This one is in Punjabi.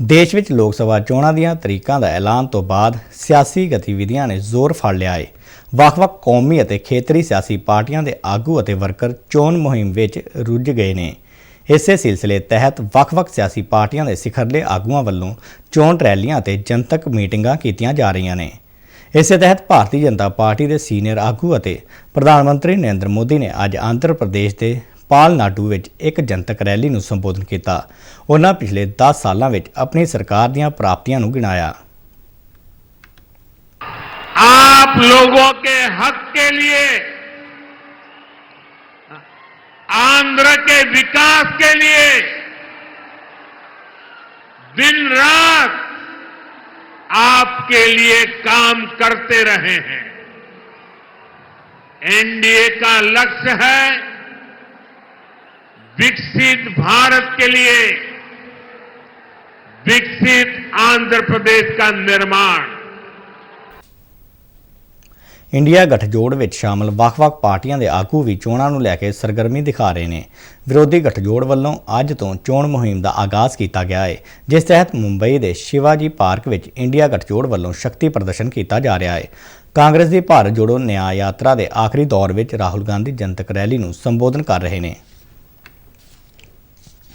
ਦੇਸ਼ ਵਿੱਚ ਲੋਕ ਸਭਾ ਚੋਣਾਂ ਦੀਆਂ ਤਰੀਕਾਂ ਦਾ ਐਲਾਨ ਤੋਂ ਬਾਅਦ ਸਿਆਸੀ ਗਤੀਵਿਧੀਆਂ ਨੇ ਜ਼ੋਰ ਫੜ ਲਿਆ ਹੈ ਵੱਖ-ਵੱਖ ਕੌਮੀ ਅਤੇ ਖੇਤਰੀ ਸਿਆਸੀ ਪਾਰਟੀਆਂ ਦੇ ਆਗੂ ਅਤੇ ਵਰਕਰ ਚੋਣ ਮੁਹਿੰਮ ਵਿੱਚ ਰੁੱਝ ਗਏ ਨੇ। ਇਸੇ ਸਿਲਸਿਲੇ ਤਹਿਤ ਵੱਖ-ਵੱਖ ਸਿਆਸੀ ਪਾਰਟੀਆਂ ਦੇ ਸਿਖਰਲੇ ਆਗੂਆਂ ਵੱਲੋਂ ਚੋਣ ਰੈਲੀਆਂ ਅਤੇ ਜਨਤਕ ਮੀਟਿੰਗਾਂ ਕੀਤੀਆਂ ਜਾ ਰਹੀਆਂ ਨੇ। ਇਸੇ ਤਹਿਤ ਭਾਰਤੀ ਜਨਤਾ ਪਾਰਟੀ ਦੇ ਸੀਨੀਅਰ ਆਗੂ ਅਤੇ ਪ੍ਰਧਾਨ ਮੰਤਰੀ ਨਰਿੰਦਰ ਮੋਦੀ ਨੇ ਅੱਜ ਆਂਧਰ ਪ੍ਰਦੇਸ਼ ਦੇ ਪਾਲਨਾਡੂ ਵਿੱਚ ਇੱਕ ਜਨਤਕ ਰੈਲੀ ਨੂੰ ਸੰਬੋਧਨ ਕੀਤਾ ਉਹਨਾਂ ਪਿਛਲੇ 10 ਸਾਲਾਂ ਵਿੱਚ ਆਪਣੀ ਸਰਕਾਰ ਦੀਆਂ ਪ੍ਰਾਪਤੀਆਂ ਨੂੰ ਗਿਣਾਇਆ आप लोगों के हक के लिए आंध्र के विकास के लिए दिन रात आपके लिए काम करते रहे हैं एनडीए का लक्ष्य है विकसित भारत के लिए विकसित आंध्र प्रदेश का निर्माण ਇੰਡੀਆ ਗਠਜੋੜ ਵਿੱਚ ਸ਼ਾਮਲ ਵੱਖ-ਵੱਖ ਪਾਰਟੀਆਂ ਦੇ ਆਗੂ ਵੀ ਚੋਣਾਂ ਨੂੰ ਲੈ ਕੇ ਸਰਗਰਮੀ ਦਿਖਾ ਰਹੇ ਨੇ ਵਿਰੋਧੀ ਗਠਜੋੜ ਵੱਲੋਂ ਅੱਜ ਤੋਂ ਚੋਣ ਮੁਹਿੰਮ ਦਾ ਆਗਾਜ਼ ਕੀਤਾ ਗਿਆ ਹੈ ਜਿਸ ਤਹਿਤ ਮੁੰਬਈ ਦੇ ਸ਼ਿਵਾਜੀ ਪਾਰਕ ਵਿੱਚ ਇੰਡੀਆ ਗਠਜੋੜ ਵੱਲੋਂ ਸ਼ਕਤੀ ਪ੍ਰਦਰਸ਼ਨ ਕੀਤਾ ਜਾ ਰਿਹਾ ਹੈ ਕਾਂਗਰਸ ਦੀ ਭਾਰਤ ਜੋੜੋ ਨਿਆਂ ਯਾਤਰਾ ਦੇ ਆਖਰੀ ਦੌਰ ਵਿੱਚ ਰਾਹੁਲ ਗਾਂਧੀ ਜਨਤਕ ਰੈਲੀ ਨੂੰ ਸੰਬੋਧਨ ਕਰ ਰਹੇ ਨੇ